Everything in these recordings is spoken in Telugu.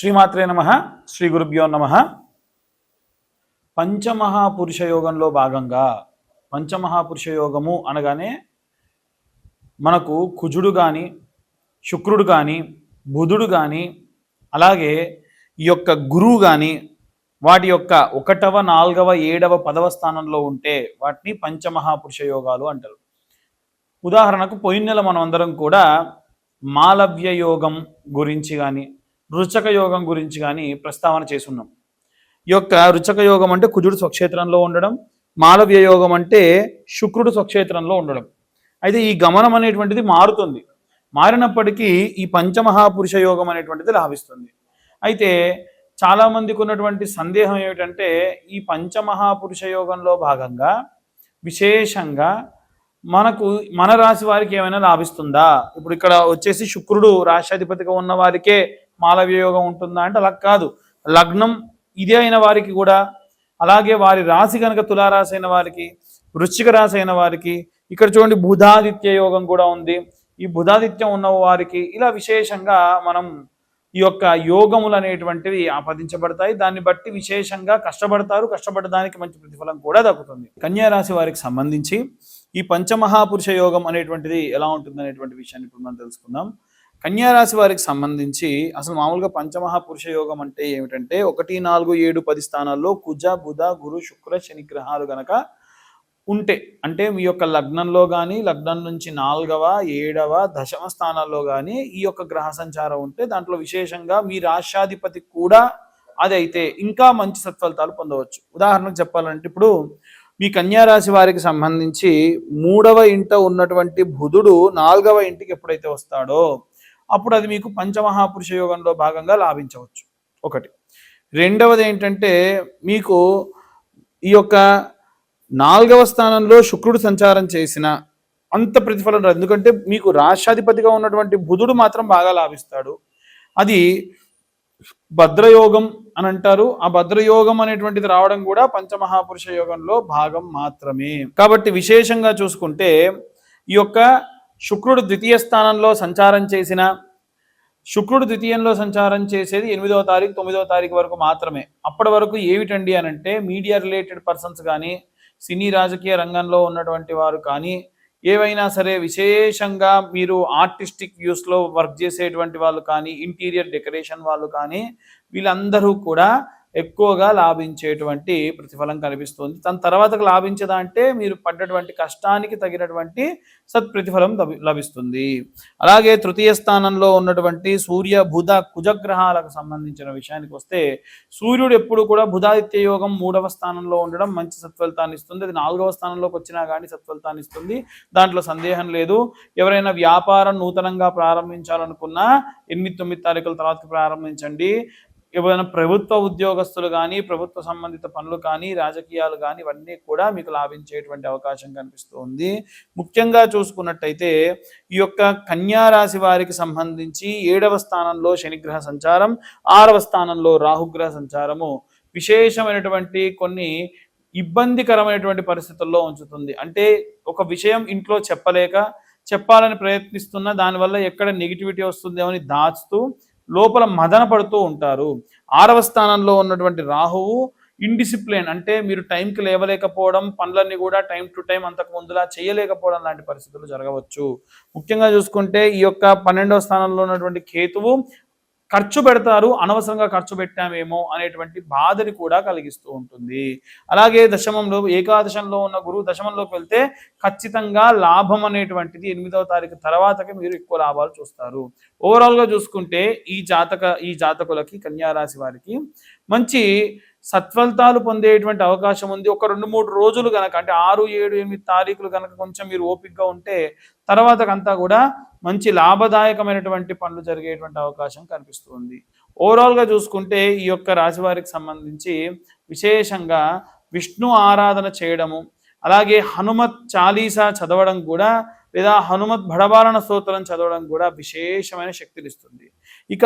శ్రీమాత్రే నమ శ్రీ గురుభ్యో నమ. పంచమహాపురుష యోగంలో భాగంగా పంచమహాపురుష యోగము అనగానే మనకు కుజుడు కానీ శుక్రుడు కానీ బుధుడు కానీ అలాగే ఈ యొక్క గురువు కానీ వాటి యొక్క ఒకటవ నాలుగవ ఏడవ పదవ స్థానంలో ఉంటే వాటిని పంచమహాపురుష యోగాలు అంటారు. ఉదాహరణకు పోయిన నెల మనం అందరం కూడా మాలవ్య యోగం గురించి కానీ రుచక యోగం గురించి కానీ ప్రస్తావన చేసున్నాం. ఈ యొక్క రుచక యోగం అంటే కుజుడు స్వక్షేత్రంలో ఉండడం మాలవ్య యోగం అంటే శుక్రుడు స్వక్షేత్రంలో ఉండడం. అయితే ఈ గమనం అనేటువంటిది మారుతుంది. మారినప్పటికీ ఈ పంచమహాపురుష యోగం అనేటువంటిది లాభిస్తుంది. అయితే చాలామందికి ఉన్నటువంటి సందేహం ఏమిటంటే ఈ పంచమహాపురుష యోగంలో భాగంగా విశేషంగా మనకు మన రాశి వారికి ఏమైనా లాభిస్తుందా? ఇప్పుడు ఇక్కడ వచ్చేసి శుక్రుడు రాష్ట్రాధిపతిగా ఉన్న వారికే మాలవ్యయోగం ఉంటుందా అంటే అలా కాదు. లగ్నం ఇదే అయిన వారికి కూడా అలాగే వారి రాశి కనుక తులారాశి అయిన వారికి వృశ్చిక రాశి అయిన వారికి ఇక్కడ చూడండి బుధాదిత్య యోగం కూడా ఉంది. ఈ బుధాదిత్యం ఉన్న వారికి ఇలా విశేషంగా మనం ఈ యొక్క యోగములు అనేటువంటివి ఆపాదించబడతాయి. దాన్ని బట్టి విశేషంగా కష్టపడతారు కష్టపడడానికి మంచి ప్రతిఫలం కూడా దక్కుతుంది. కన్యారాశి వారికి సంబంధించి ఈ పంచమహాపురుష యోగం అనేటువంటిది ఎలా ఉంటుంది అనేటువంటి విషయాన్ని ఇప్పుడు మనం తెలుసుకుందాం. కన్యారాశి వారికి సంబంధించి అసలు మామూలుగా పంచమహాపురుష యోగం అంటే ఏమిటంటే ఒకటి నాలుగు ఏడు పది స్థానాల్లో కుజ బుధ గురు శుక్ర శని గ్రహాలు గనక ఉంటే అంటే మీ యొక్క లగ్నంలో కానీ లగ్నం నుంచి నాలుగవ ఏడవ దశమ స్థానాల్లో కానీ ఈ యొక్క గ్రహ సంచారం ఉంటే దాంట్లో విశేషంగా మీ రాష్ట్రాధిపతి కూడా అది అయితే ఇంకా మంచి సత్ఫలితాలు పొందవచ్చు. ఉదాహరణకు చెప్పాలంటే ఇప్పుడు మీ కన్యారాశి వారికి సంబంధించి మూడవ ఇంట ఉన్నటువంటి బుధుడు నాలుగవ ఇంటికి ఎప్పుడైతే వస్తాడో అప్పుడు అది మీకు పంచమహాపురుష యోగంలో భాగంగా లాభించవచ్చు. ఒకటి. రెండవది ఏంటంటే మీకు ఈ యొక్క నాలుగవ స్థానంలో శుక్రుడు సంచారం చేసిన అంత ప్రతిఫలం రాదు. ఎందుకంటే మీకు రాష్ట్రాధిపతిగా ఉన్నటువంటి బుధుడు మాత్రం బాగా లాభిస్తాడు. అది భద్రయోగం అని అంటారు. ఆ భద్రయోగం అనేటువంటిది రావడం కూడా పంచమహాపురుష యోగంలో భాగం మాత్రమే. కాబట్టి విశేషంగా చూసుకుంటే ఈ యొక్క శుక్రుడు ద్వితీయ స్థానంలో సంచారం చేసిన శుక్రుడు ద్వితీయంలో సంచారం చేసేది ఎనిమిదవ తారీఖు తొమ్మిదవ తారీఖు వరకు మాత్రమే. అప్పటి వరకు ఏమిటండి అని అంటే మీడియా రిలేటెడ్ పర్సన్స్ కానీ సినీ రాజకీయ రంగంలో ఉన్నటువంటి వారు కానీ ఏవైనా సరే విశేషంగా మీరు ఆర్టిస్టిక్ వ్యూస్లో వర్క్ చేసేటువంటి వాళ్ళు కానీ ఇంటీరియర్ డెకరేషన్ వాళ్ళు కానీ వీళ్ళందరూ కూడా ఎక్కువగా లాభించేటువంటి ప్రతిఫలం కనిపిస్తుంది. దాని తర్వాత లాభించదా అంటే మీరు పడ్డటువంటి కష్టానికి తగినటువంటి సత్ప్రతిఫలం లభి లభిస్తుంది. అలాగే తృతీయ స్థానంలో ఉన్నటువంటి సూర్య బుధ కుజగ్రహాలకు సంబంధించిన విషయానికి వస్తే సూర్యుడు ఎప్పుడు కూడా బుధాదిత్య యోగం మూడవ స్థానంలో ఉండడం మంచి సత్ఫలితాన్ని ఇస్తుంది. అది నాలుగవ స్థానంలోకి వచ్చినా కానీ సత్ఫలితాన్ని ఇస్తుంది. దాంట్లో సందేహం లేదు. ఎవరైనా వ్యాపారం నూతనంగా ప్రారంభించాలనుకున్నా ఎనిమిది తొమ్మిది తారీఖుల తర్వాత ప్రారంభించండి. ఏమైనా ప్రభుత్వ ఉద్యోగస్తులు కానీ ప్రభుత్వ సంబంధిత పనులు కానీ రాజకీయాలు కానీ ఇవన్నీ కూడా మీకు లాభించేటువంటి అవకాశం కనిపిస్తూ ఉంది. ముఖ్యంగా చూసుకున్నట్టయితే ఈ యొక్క కన్యా రాశి వారికి సంబంధించి ఏడవ స్థానంలో శనిగ్రహ సంచారం ఆరవ స్థానంలో రాహుగ్రహ సంచారము విశేషమైనటువంటి కొన్ని ఇబ్బందికరమైనటువంటి పరిస్థితుల్లో ఉంచుతుంది. అంటే ఒక విషయం ఇంట్లో చెప్పలేక చెప్పాలని ప్రయత్నిస్తున్న దానివల్ల ఎక్కడ నెగిటివిటీ వస్తుందేమో అని దాచుతూ లోపల మదన పడుతూ ఉంటారు. ఆరవ స్థానంలో ఉన్నటువంటి రాహువు ఇండిసిప్లిన్ అంటే మీరు టైంకి లేవలేకపోవడం పనులన్నీ కూడా టైం టు టైం అంతకు ముందులా చేయలేకపోవడం లాంటి పరిస్థితులు జరగవచ్చు. ముఖ్యంగా చూసుకుంటే ఈ యొక్క పన్నెండవ స్థానంలో ఉన్నటువంటి కేతువు ఖర్చు పెడతారు అనవసరంగా ఖర్చు పెట్టామేమో అనేటువంటి బాధని కూడా కలిగిస్తూ ఉంటుంది. అలాగే దశమంలో ఏకాదశంలో ఉన్న గురువు దశమంలోకి వెళ్తే ఖచ్చితంగా లాభం అనేటువంటిది ఎనిమిదవ తారీఖు తర్వాతకే మీరు ఎక్కువ లాభాలు చూస్తారు. ఓవరాల్గా చూసుకుంటే ఈ జాతక ఈ జాతకులకి కన్యారాశి వారికి మంచి సత్ఫలితాలు పొందేటువంటి అవకాశం ఉంది. ఒక రెండు మూడు రోజులు కనుక అంటే ఆరు ఏడు ఎనిమిది తారీఖులు కనుక కొంచెం మీరు ఓపికగా ఉంటే తర్వాతకంతా కూడా మంచి లాభదాయకమైనటువంటి పనులు జరిగేటువంటి అవకాశం కనిపిస్తుంది ఓవరాల్గా చూసుకుంటే ఈ యొక్క రాశి వారికి సంబంధించి విశేషంగా విష్ణు ఆరాధన చేయడము అలాగే హనుమత్ చాలీసా చదవడం కూడా లేదా హనుమత్ భడబాలన స్తోత్రం చదవడం కూడా విశేషమైన శక్తినిస్తుంది. ఇక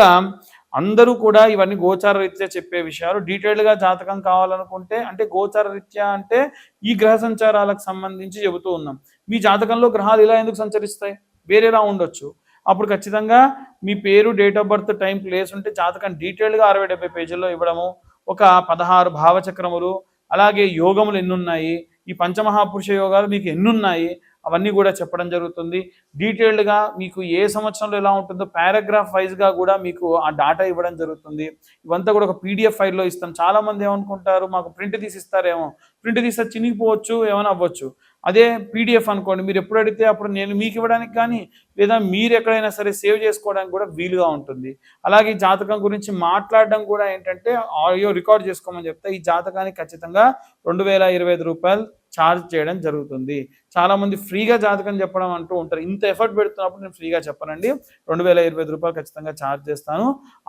అందరూ కూడా ఇవన్నీ గోచార రీత్యా చెప్పే విషయాలు. డీటెయిల్డ్గా జాతకం కావాలనుకుంటే అంటే గోచార రీత్యా అంటే ఈ గ్రహ సంచారాలకు సంబంధించి చెబుతూ ఉన్నాం. మీ జాతకంలో గ్రహాలు ఇలా ఎందుకు సంచరిస్తాయి? వేరేలా ఉండొచ్చు. అప్పుడు ఖచ్చితంగా మీ పేరు date of birth time place ఉంటే జాతకం డీటెయిల్గా అరవై డెబ్బై పేజీల్లో ఇవ్వడము ఒక పదహారు భావచక్రములు అలాగే యోగములు ఎన్నున్నాయి. ఈ పంచమహాపురుష యోగాలు మీకు ఎన్నున్నాయి. అవన్నీ కూడా చెప్పడం జరుగుతుంది. డీటెయిల్డ్గా మీకు ఏ సంవత్సరంలో ఎలా ఉంటుందో పారాగ్రాఫ్ వైజ్గా కూడా మీకు ఆ డాటా ఇవ్వడం జరుగుతుంది. ఇవంతా కూడా ఒక పీడిఎఫ్ ఫైల్లో ఇస్తాం. చాలామంది ఏమనుకుంటారు మాకు ప్రింట్ తీసి ఇస్తారేమో. ప్రింట్ తీస్తే చినిగిపోవచ్చు ఏమైనా అవ్వచ్చు. అదే పీడిఎఫ్ అనుకోండి మీరు ఎప్పుడు అడిగితే అప్పుడు నేను మీకు ఇవ్వడానికి కానీ లేదా మీరు ఎక్కడైనా సరే సేవ్ చేసుకోవడానికి కూడా వీలుగా ఉంటుంది. అలాగే ఈ జాతకం గురించి మాట్లాడడం కూడా ఏంటంటే ఆడియో రికార్డ్ చేసుకోమని చెప్తే ఈ జాతకానికి ఖచ్చితంగా రెండు వేల ఇరవై ఐదు రూపాయలు ఛార్జ్ చేయడం జరుగుతుంది. చాలామంది ఫ్రీగా జాతకం చెప్పడం అంటూ ఉంటారు. ఇంత ఎఫర్ట్ పెడుతున్నప్పుడు నేను ఫ్రీగా చెప్పనండి. రెండు వేల ఇరవై ఐదు రూపాయలు ఖచ్చితంగా ఛార్జ్ చేస్తాను.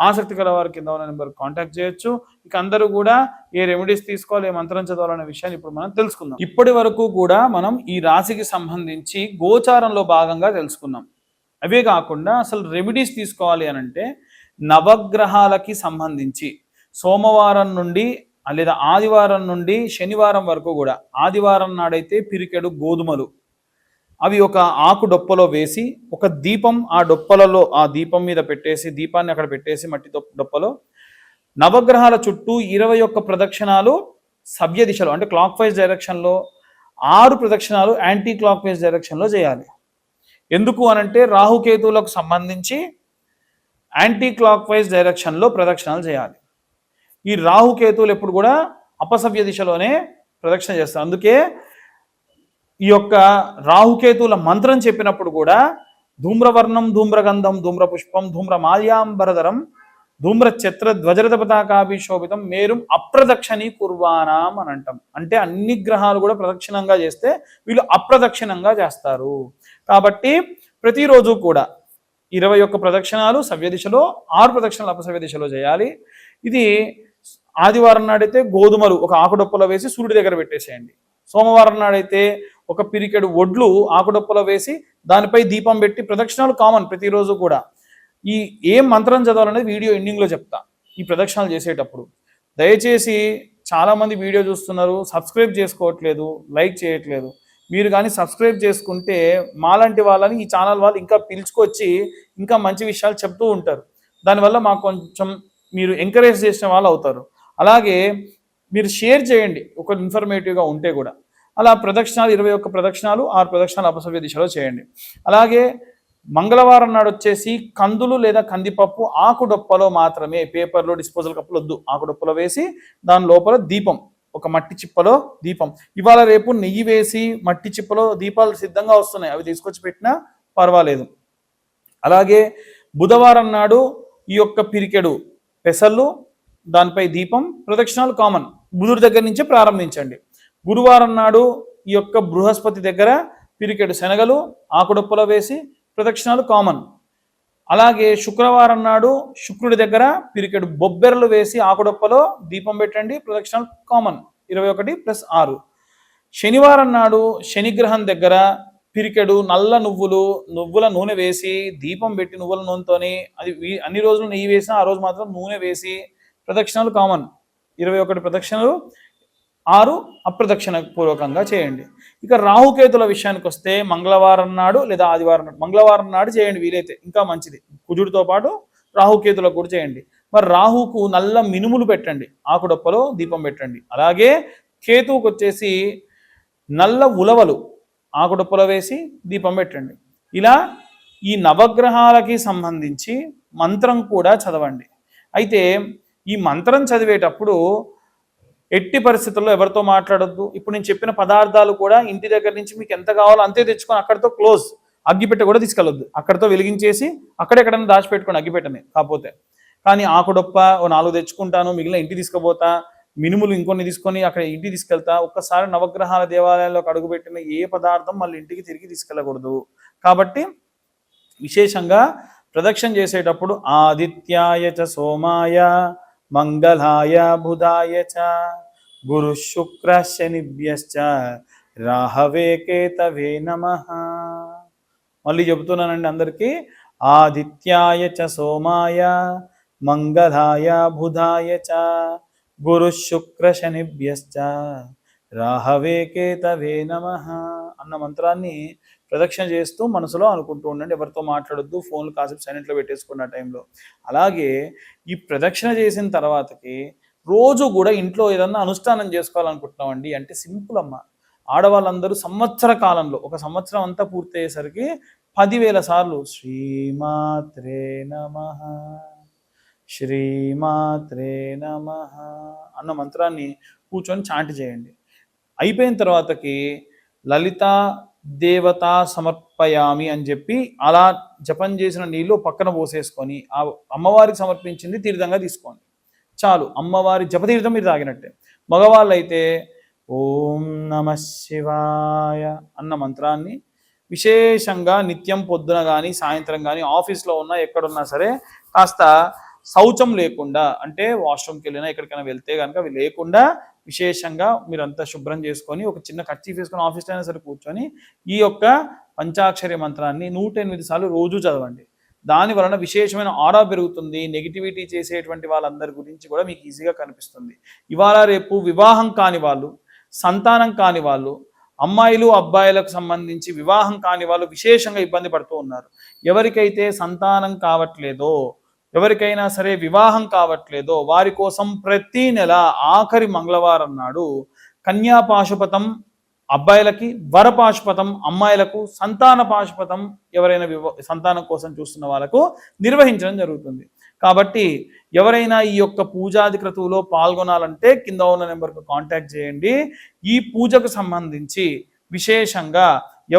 ఆసక్తి గల వారి కింద ఉన్న నెంబర్ కాంటాక్ట్ చేయొచ్చు. ఇక అందరూ కూడా ఏ రెమెడీస్ తీసుకోవాలి ఏ మంత్రం చదవాలనే విషయాన్ని ఇప్పుడు మనం తెలుసుకుందాం. ఇప్పటి వరకు కూడా మనం ఈ రాశికి సంబంధించి గోచారంలో భాగంగా తెలుసుకున్నాం అవే కాకుండా అసలు రెమెడీస్ తీసుకోవాలి అని అంటే నవగ్రహాలకి సంబంధించి సోమవారం నుండి లేదా ఆదివారం నుండి శనివారం వరకు కూడా ఆదివారం నాడైతే పిరికెడు గోధుమలు. అవి ఒక ఆకు డొప్పలో వేసి ఒక దీపం ఆ డొప్పలలో ఆ దీపం మీద పెట్టేసి దీపాన్ని అక్కడ పెట్టేసి మట్టి డొప్పలో నవగ్రహాల చుట్టూ ఇరవై ఒక్క ప్రదక్షిణాలు సవ్య దిశలో అంటే క్లాక్ వైజ్ డైరెక్షన్లో ఆరు ప్రదక్షిణాలు యాంటీ క్లాక్ వైజ్ డైరెక్షన్లో చేయాలి. ఎందుకు అనంటే రాహుకేతువులకు సంబంధించి యాంటీ క్లాక్ వైజ్ డైరెక్షన్లో ప్రదక్షిణాలు చేయాలి. ఈ రాహుకేతువులు ఎప్పుడు కూడా అపసవ్య దిశలోనే ప్రదక్షిణ చేస్తారు. అందుకే ఈ యొక్క రాహుకేతువుల మంత్రం చెప్పినప్పుడు కూడా ధూమ్రవర్ణం ధూమ్రగంధం ధూమ్రపుష్పం ధూమ్రమాల్యాంబరధరం ధూమ్ర చిత్ర ధ్వజరథ పతాకాభిశోభితం మేరుం అప్రదక్షిణీ కుర్వానాం అని అంటాం. అంటే అన్ని గ్రహాలు కూడా ప్రదక్షిణంగా చేస్తే వీళ్ళు అప్రదక్షిణంగా చేస్తారు. కాబట్టి ప్రతిరోజు కూడా ఇరవై ఒక్క ప్రదక్షిణాలు సవ్య దిశలో ఆరు ప్రదక్షిణలు అపసవ్య దిశలో చేయాలి. ఇది ఆదివారం నాడైతే గోధుమలు ఒక ఆకుడొప్పలో వేసి సూర్యుడి దగ్గర పెట్టేసేయండి. సోమవారం నాడైతే ఒక పిరికెడు ఒడ్లు ఆకుడొప్పలో వేసి దానిపై దీపం పెట్టి ప్రదక్షిణాలు కామన్ ప్రతిరోజు కూడా. ఈ ఏం మంత్రం చదవాలనేది వీడియో ఎండింగ్లో చెప్తా. ఈ ప్రదక్షిణాలు చేసేటప్పుడు. దయచేసి చాలామంది వీడియో చూస్తున్నారు సబ్స్క్రైబ్ చేసుకోవట్లేదు లైక్ చేయట్లేదు. మీరు కానీ సబ్స్క్రైబ్ చేసుకుంటే మాలాంటి వాళ్ళని ఈ ఛానల్ వాళ్ళు ఇంకా పిలుచుకొచ్చి ఇంకా మంచి విషయాలు చెప్తూ ఉంటారు. దానివల్ల మాకు కొంచెం మీరు ఎంకరేజ్ చేసిన వాళ్ళు అవుతారు. అలాగే మీరు షేర్ చేయండి ఒక ఇన్ఫర్మేటివ్గా ఉంటే కూడా. అలా ప్రదక్షిణాలు ఇరవై ఒక్క ప్రదక్షిణాలు ఆరు ప్రదక్షిణాలు అపసవ్య దిశలో చేయండి. అలాగే మంగళవారం నాడు వచ్చేసి కందులు లేదా కందిపప్పు ఆకుడొప్పలో మాత్రమే పేపర్లో డిస్పోజల్ కప్పులు వద్దు ఆకుడొప్పలో వేసి దాని లోపల దీపం ఒక మట్టి చిప్పలో దీపం. ఇవాళ రేపు నెయ్యి వేసి మట్టి చిప్పలో దీపాలు సిద్ధంగా వస్తున్నాయి. అవి తీసుకొచ్చి పెట్టినా పర్వాలేదు. అలాగే బుధవారం నాడు ఈ యొక్క పిరికెడు పెసళ్ళు దానిపై దీపం ప్రదక్షిణాలు కామన్ బుధుడి దగ్గర నుంచే ప్రారంభించండి. గురువారం నాడు ఈ యొక్క బృహస్పతి దగ్గర పిరికెడు శనగలు ఆకుడొప్పలో వేసి ప్రదక్షిణాలు కామన్ అలాగే శుక్రవారం నాడు శుక్రుడి దగ్గర పిరికెడు బొబ్బెరలు వేసి ఆకుడొప్పలో దీపం పెట్టండి ప్రదక్షిణాలు కామన్ ఇరవై ఒకటి ప్లస్ ఆరు. శనివారం నాడు శనిగ్రహం దగ్గర పిరికెడు నల్ల నువ్వులు నువ్వుల నూనె వేసి దీపం పెట్టి నువ్వుల నూనెతోని అది అన్ని రోజులు నెయ్యి వేసినా ఆ రోజు మాత్రం నూనె వేసి ప్రదక్షిణలు కామన్. ఇరవై ఒకటి ప్రదక్షిణలు ఆరు అప్రదక్షిణ పూర్వకంగా చేయండి. ఇక రాహుకేతుల విషయానికి వస్తే మంగళవారం నాడు లేదా ఆదివారం నాడు మంగళవారం నాడు చేయండి వీలైతే ఇంకా మంచిది. కుజుడితో పాటు రాహుకేతులకు కూడా చేయండి. మరి రాహుకు నల్ల మినుములు పెట్టండి ఆకుడొప్పలో దీపం పెట్టండి. అలాగే కేతువుకు వచ్చేసి నల్ల ఉలవలు ఆకుడొప్పలో వేసి దీపం పెట్టండి. ఇలా ఈ నవగ్రహాలకి సంబంధించి మంత్రం కూడా చదవండి. అయితే ఈ మంత్రం చదివేటప్పుడు ఎట్టి పరిస్థితుల్లో ఎవరితో మాట్లాడొద్దు? ఇప్పుడు నేను చెప్పిన పదార్థాలు కూడా ఇంటి దగ్గర నుంచి మీకు ఎంత కావాలో అంతే తెచ్చుకొని అక్కడితో క్లోజ్ అగ్గిపెట్ట కూడా తీసుకెళ్ళొద్దు. అక్కడితో వెలిగించేసి అక్కడెక్కడన్నా దాచిపెట్టుకోండి అగ్గిపెట్టని కాకపోతే. కానీ ఆకుడొప్ప ఓ నాలుగు తెచ్చుకుంటాను మిగిలిన ఇంటి తీసుకుపోతా మినుములు ఇంకొన్ని తీసుకొని అక్కడ ఇంటికి తీసుకెళ్తా ఒక్కసారి నవగ్రహాల దేవాలయాల్లోకి అడుగుపెట్టిన ఏ పదార్థం మళ్ళీ ఇంటికి తిరిగి తీసుకెళ్ళకూడదు. కాబట్టి విశేషంగా ప్రదక్షిణ చేసేటప్పుడు ఆదిత్యాయ చ సోమాయ మంగళాయ బుధాయ చ గురు శుక్ర శనిభ్యశ్చ రాహవే కేతవే నమ. మళ్ళీ చెబుతున్నానండి అందరికీ ఆదిత్యాయ చ సోమాయ మంగళాయ బుధాయ చ గురు శుక్ర శనిభ్యశ్చ రాహవే కేతవే నమ అన్న మంత్రాన్ని ప్రదక్షిణ చేస్తూ మనసులో అనుకుంటూ ఉండండి. ఎవరితో మాట్లాడొద్దు ఫోన్లు కాసేపు సైలెంట్లో పెట్టేసుకున్న టైంలో. అలాగే ఈ ప్రదక్షిణ చేసిన తర్వాతకి రోజు కూడా ఇంట్లో ఏదన్నా అనుష్ఠానం చేసుకోవాలనుకుంటున్నామండి అంటే సింపుల్ అమ్మ. ఆడవాళ్ళందరూ సంవత్సర కాలంలో ఒక సంవత్సరం అంతా పూర్తయ్యేసరికి పదివేల సార్లు శ్రీమాత్రే నమ శ్రీమాత్రే నమ అన్న మంత్రాన్ని కూర్చొని చాంటి చేయండి. అయిపోయిన తర్వాతకి లలిత దేవత సమర్పయామి అని చెప్పి అలా జపం చేసిన నీళ్ళు పక్కన పోసేసుకొని ఆ అమ్మవారికి సమర్పించింది తీర్థంగా తీసుకోండి. చాలు అమ్మవారి జపతీర్థం మీరు తాగినట్టే. మగవాళ్ళు అయితే ఓం నమ శివాయ అన్న మంత్రాన్ని విశేషంగా నిత్యం పొద్దున కానీ సాయంత్రం కానీ ఆఫీస్లో ఉన్నా ఎక్కడున్నా సరే కాస్త శౌచం లేకుండా అంటే వాష్రూమ్కి వెళ్ళినా ఎక్కడికైనా వెళ్తే కనుక అవి లేకుండా విశేషంగా మీరంతా శుభ్రం చేసుకొని ఒక చిన్న కర్చీఫ్ వేసుకొని ఆఫీస్లో అయినా సరే కూర్చొని ఈ యొక్క పంచాక్షరి మంత్రాన్ని నూట ఎనిమిది సార్లు రోజు చదవండి. దాని వలన విశేషమైన ఆరా పెరుగుతుంది నెగిటివిటీ చేసేటువంటి వాళ్ళందరి గురించి కూడా మీకు ఈజీగా కనిపిస్తుంది. ఇవాళ రేపు వివాహం కాని వాళ్ళు సంతానం కాని వాళ్ళు అమ్మాయిలు అబ్బాయిలకు సంబంధించి వివాహం కాని వాళ్ళు విశేషంగా ఇబ్బంది పడుతూ ఉన్నారు. ఎవరికైతే సంతానం కావట్లేదో ఎవరికైనా సరే వివాహం కావట్లేదో వారి కోసం ప్రతి నెల ఆఖరి మంగళవారం నాడు కన్యా పాశుపతం అబ్బాయిలకి వర పాశుపతం అమ్మాయిలకు సంతాన పాశుపతం ఎవరైనా వివ సంతానం కోసం చూస్తున్న వాళ్ళకు నిర్వహించడం జరుగుతుంది. కాబట్టి ఎవరైనా ఈ యొక్క పూజాది క్రతువులో పాల్గొనాలంటే కింద ఉన్న నెంబర్కు కాంటాక్ట్ చేయండి. ఈ పూజకు సంబంధించి విశేషంగా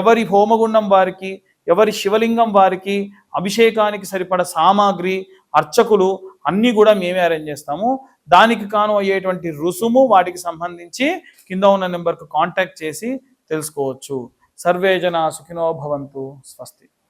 ఎవరి హోమగుండం వారికి ఎవరి శివలింగం వారికి అభిషేకానికి సరిపడ సామాగ్రి అర్చకులు అన్నీ కూడా మేమే అరేంజ్ చేస్తాము. దానికి కాను అయ్యేటువంటి రుసుము వాటికి సంబంధించి కింద ఉన్న నెంబర్కు కాంటాక్ట్ చేసి తెలుసుకోవచ్చు. సర్వే జన సుఖినో భవంతు. స్వస్తి.